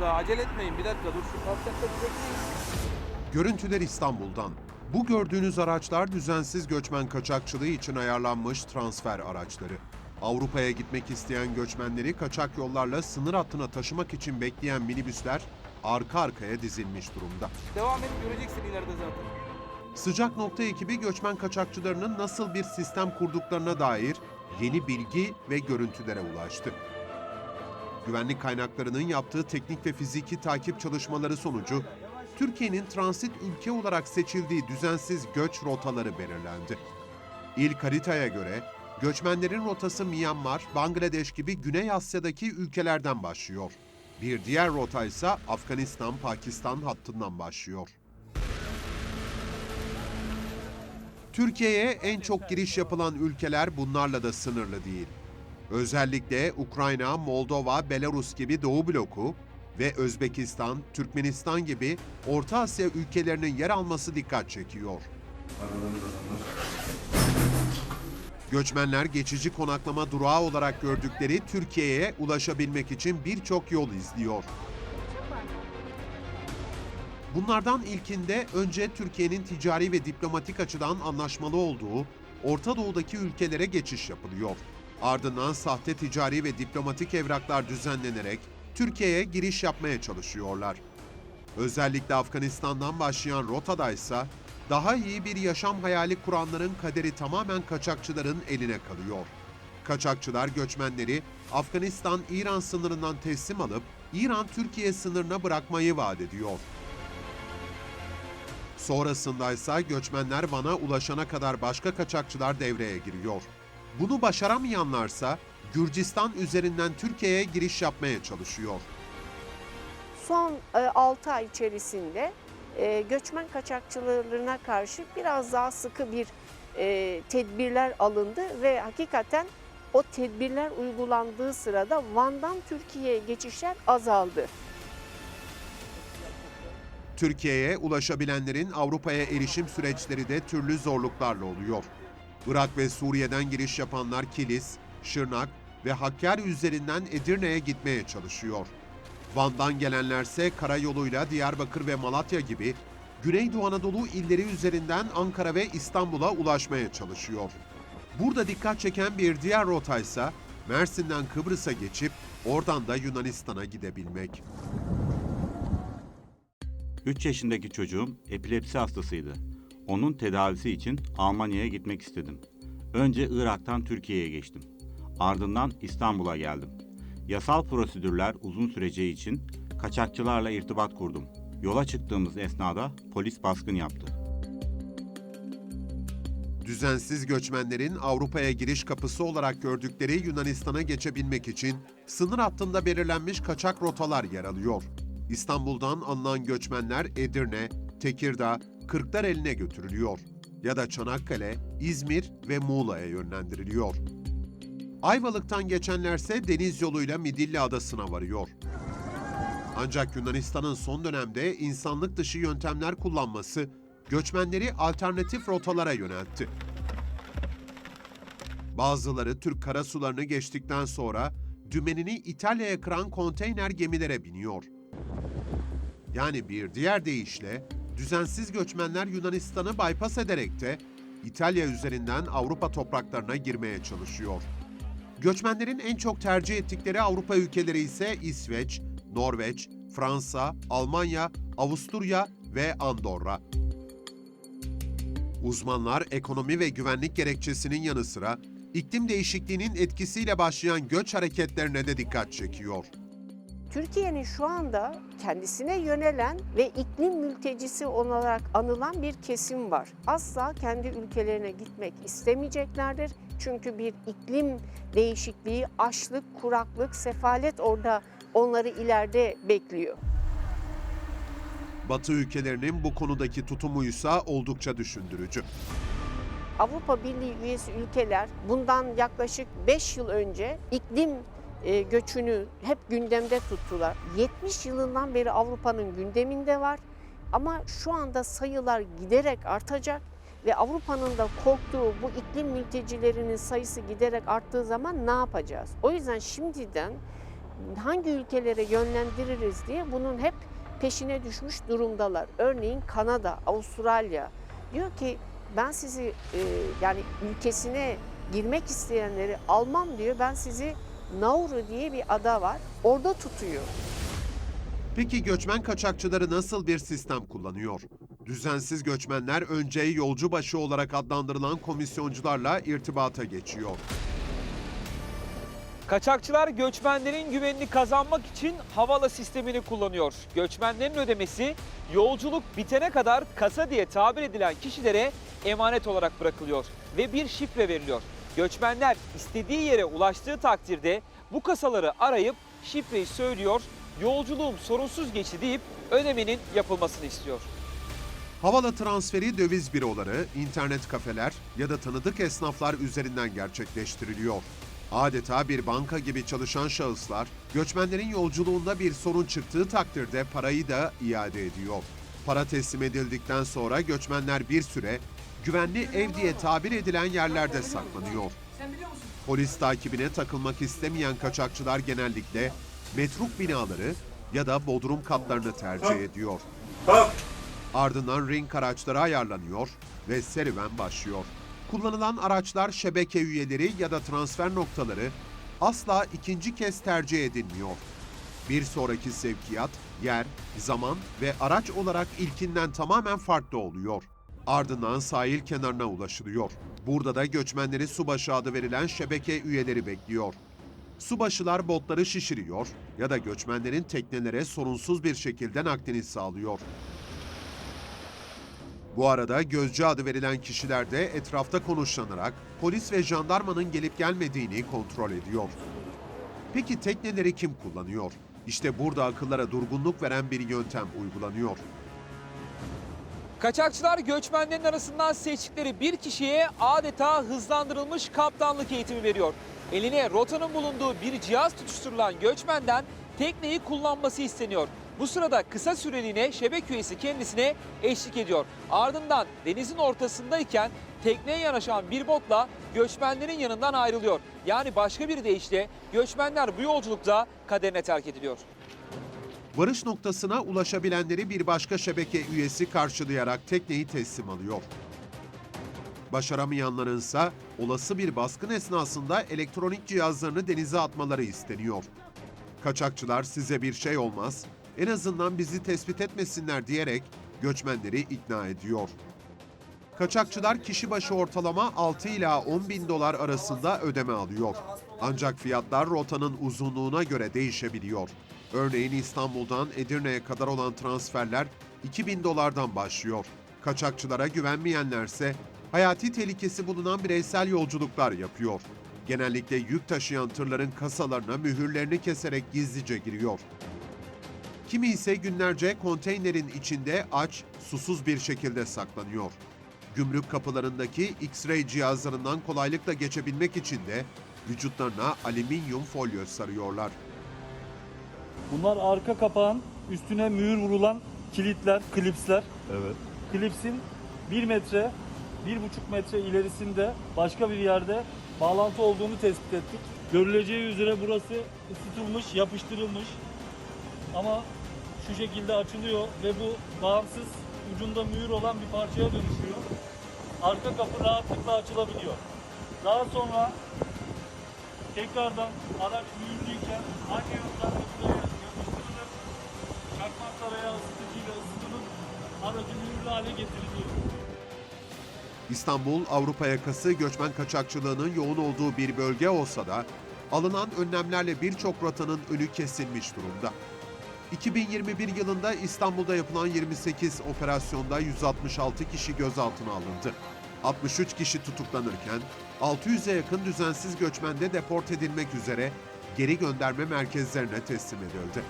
Daha acele etmeyin bir dakika dur şu kavşakta bir bekleyin. Görüntüler İstanbul'dan. Bu gördüğünüz araçlar düzensiz göçmen kaçakçılığı için ayarlanmış transfer araçları. Avrupa'ya gitmek isteyen göçmenleri kaçak yollarla sınır hattına taşımak için bekleyen minibüsler arka arkaya dizilmiş durumda. Devam et göreceksin ileride zaten. Sıcak nokta ekibi göçmen kaçakçılarının nasıl bir sistem kurduklarına dair yeni bilgi ve görüntülere ulaştı. Güvenlik kaynaklarının yaptığı teknik ve fiziki takip çalışmaları sonucu Türkiye'nin transit ülke olarak seçildiği düzensiz göç rotaları belirlendi. İlk haritaya göre göçmenlerin rotası Myanmar, Bangladeş gibi Güney Asya'daki ülkelerden başlıyor. Bir diğer rota ise Afganistan, Pakistan hattından başlıyor. Türkiye'ye en çok giriş yapılan ülkeler bunlarla da sınırlı değil. Özellikle Ukrayna, Moldova, Belarus gibi Doğu bloku ve Özbekistan, Türkmenistan gibi Orta Asya ülkelerinin yer alması dikkat çekiyor. Göçmenler geçici konaklama durağı olarak gördükleri Türkiye'ye ulaşabilmek için birçok yol izliyor. Bunlardan ilkinde önce Türkiye'nin ticari ve diplomatik açıdan anlaşmalı olduğu Orta Doğu'daki ülkelere geçiş yapılıyor. Ardından sahte ticari ve diplomatik evraklar düzenlenerek Türkiye'ye giriş yapmaya çalışıyorlar. Özellikle Afganistan'dan başlayan rotada ise daha iyi bir yaşam hayali kuranların kaderi tamamen kaçakçıların eline kalıyor. Kaçakçılar göçmenleri Afganistan-İran sınırından teslim alıp İran-Türkiye sınırına bırakmayı vaat ediyor. Sonrasında ise göçmenler Van'a ulaşana kadar başka kaçakçılar devreye giriyor. Bunu başaramayanlarsa Gürcistan üzerinden Türkiye'ye giriş yapmaya çalışıyor. Son 6 ay içerisinde e, göçmen kaçakçılarına karşı biraz daha sıkı bir e, tedbirler alındı ve hakikaten o tedbirler uygulandığı sırada Van'dan Türkiye'ye geçişler azaldı. Türkiye'ye ulaşabilenlerin Avrupa'ya erişim süreçleri de türlü zorluklarla oluyor. Irak ve Suriye'den giriş yapanlar Kilis, Şırnak ve Hakkari üzerinden Edirne'ye gitmeye çalışıyor. Van'dan gelenlerse karayoluyla Diyarbakır ve Malatya gibi Güneydoğu Anadolu illeri üzerinden Ankara ve İstanbul'a ulaşmaya çalışıyor. Burada dikkat çeken bir diğer rota ise Mersin'den Kıbrıs'a geçip oradan da Yunanistan'a gidebilmek. 3 yaşındaki çocuğum epilepsi hastasıydı. Onun tedavisi için Almanya'ya gitmek istedim. Önce Irak'tan Türkiye'ye geçtim. Ardından İstanbul'a geldim. Yasal prosedürler uzun süreceği için kaçakçılarla irtibat kurdum. Yola çıktığımız esnada polis baskın yaptı. Düzensiz göçmenlerin Avrupa'ya giriş kapısı olarak gördükleri Yunanistan'a geçebilmek için sınır hattında belirlenmiş kaçak rotalar yer alıyor. İstanbul'dan alınan göçmenler Edirne, Tekirdağ, Kırklareli'ne götürülüyor ya da Çanakkale, İzmir ve Muğla'ya yönlendiriliyor. Ayvalık'tan geçenlerse deniz yoluyla Midilli Adası'na varıyor. Ancak Yunanistan'ın son dönemde insanlık dışı yöntemler kullanması göçmenleri alternatif rotalara yöneltti. Bazıları Türk karasularını geçtikten sonra dümenini İtalya'ya kıran konteyner gemilere biniyor. Yani bir diğer deyişle düzensiz göçmenler Yunanistan'ı bypass ederek de İtalya üzerinden Avrupa topraklarına girmeye çalışıyor. Göçmenlerin en çok tercih ettikleri Avrupa ülkeleri ise İsveç, Norveç, Fransa, Almanya, Avusturya ve Andorra. Uzmanlar ekonomi ve güvenlik gerekçesinin yanı sıra iklim değişikliğinin etkisiyle başlayan göç hareketlerine de dikkat çekiyor. Türkiye'nin şu anda kendisine yönelen ve iklim mültecisi olarak anılan bir kesim var. Asla kendi ülkelerine gitmek istemeyeceklerdir. Çünkü bir iklim değişikliği, açlık, kuraklık, sefalet orada onları ileride bekliyor. Batı ülkelerinin bu konudaki tutumuysa oldukça düşündürücü. Avrupa Birliği üyesi ülkeler bundan yaklaşık 5 yıl önce iklim e, göçünü hep gündemde tuttular. 70 yılından beri Avrupa'nın gündeminde var ama şu anda sayılar giderek artacak ve Avrupa'nın da korktuğu bu iklim mültecilerinin sayısı giderek arttığı zaman ne yapacağız? O yüzden şimdiden hangi ülkelere yönlendiririz diye bunun hep peşine düşmüş durumdalar. Örneğin Kanada, Avustralya diyor ki ben sizi e, yani ülkesine girmek isteyenleri almam diyor. Ben sizi Nauru diye bir ada var. Orada tutuyor. Peki göçmen kaçakçıları nasıl bir sistem kullanıyor? Düzensiz göçmenler önce yolcu başı olarak adlandırılan komisyoncularla irtibata geçiyor. Kaçakçılar göçmenlerin güvenini kazanmak için havala sistemini kullanıyor. Göçmenlerin ödemesi yolculuk bitene kadar kasa diye tabir edilen kişilere emanet olarak bırakılıyor ve bir şifre veriliyor. Göçmenler istediği yere ulaştığı takdirde bu kasaları arayıp şifreyi söylüyor, yolculuğum sorunsuz geçti deyip ödemenin yapılmasını istiyor. Havalı transferi döviz büroları, internet kafeler ya da tanıdık esnaflar üzerinden gerçekleştiriliyor. Adeta bir banka gibi çalışan şahıslar, göçmenlerin yolculuğunda bir sorun çıktığı takdirde parayı da iade ediyor. Para teslim edildikten sonra göçmenler bir süre güvenli ev diye tabir edilen yerlerde saklanıyor. Polis takibine takılmak istemeyen kaçakçılar genellikle metruk binaları ya da bodrum katlarını tercih ediyor. Ardından ring araçları ayarlanıyor ve serüven başlıyor. Kullanılan araçlar şebeke üyeleri ya da transfer noktaları asla ikinci kez tercih edilmiyor. Bir sonraki sevkiyat, yer, zaman ve araç olarak ilkinden tamamen farklı oluyor. Ardından sahil kenarına ulaşılıyor. Burada da göçmenleri subaşı adı verilen şebeke üyeleri bekliyor. Subaşılar botları şişiriyor ya da göçmenlerin teknelere sorunsuz bir şekilde naklini sağlıyor. Bu arada gözcü adı verilen kişiler de etrafta konuşlanarak polis ve jandarmanın gelip gelmediğini kontrol ediyor. Peki tekneleri kim kullanıyor? İşte burada akıllara durgunluk veren bir yöntem uygulanıyor. Kaçakçılar göçmenlerin arasından seçtikleri bir kişiye adeta hızlandırılmış kaptanlık eğitimi veriyor. Eline rotanın bulunduğu bir cihaz tutuşturulan göçmenden tekneyi kullanması isteniyor. Bu sırada kısa süreliğine şebek üyesi kendisine eşlik ediyor. Ardından denizin ortasındayken tekneye yanaşan bir botla göçmenlerin yanından ayrılıyor. Yani başka bir deyişle göçmenler bu yolculukta kaderine terk ediliyor. Varış noktasına ulaşabilenleri bir başka şebeke üyesi karşılayarak tekneyi teslim alıyor. Başaramayanlarınsa olası bir baskın esnasında elektronik cihazlarını denize atmaları isteniyor. Kaçakçılar size bir şey olmaz, en azından bizi tespit etmesinler diyerek göçmenleri ikna ediyor. Kaçakçılar kişi başı ortalama 6 ila 10 bin dolar arasında ödeme alıyor. Ancak fiyatlar rotanın uzunluğuna göre değişebiliyor. Örneğin İstanbul'dan Edirne'ye kadar olan transferler 2000 dolardan başlıyor. Kaçakçılara güvenmeyenlerse hayati tehlikesi bulunan bireysel yolculuklar yapıyor. Genellikle yük taşıyan tırların kasalarına mühürlerini keserek gizlice giriyor. Kimi ise günlerce konteynerin içinde aç, susuz bir şekilde saklanıyor. Gümrük kapılarındaki X-ray cihazlarından kolaylıkla geçebilmek için de vücutlarına alüminyum folyo sarıyorlar. Bunlar arka kapağın üstüne mühür vurulan kilitler, klipsler. Evet. Klipsin 1 metre, 1,5 metre ilerisinde başka bir yerde bağlantı olduğunu tespit ettik. Görüleceği üzere burası ısıtılmış, yapıştırılmış. Ama şu şekilde açılıyor ve bu bağımsız ucunda mühür olan bir parçaya dönüşüyor. Arka kapı rahatlıkla açılabiliyor. Daha sonra tekrardan araç mühürlüyken aynı yönden aracı hale getiriliyor. İstanbul, Avrupa yakası göçmen kaçakçılığının yoğun olduğu bir bölge olsa da alınan önlemlerle birçok rotanın önü kesilmiş durumda. 2021 yılında İstanbul'da yapılan 28 operasyonda 166 kişi gözaltına alındı. 63 kişi tutuklanırken 600'e yakın düzensiz göçmen de deport edilmek üzere geri gönderme merkezlerine teslim edildi.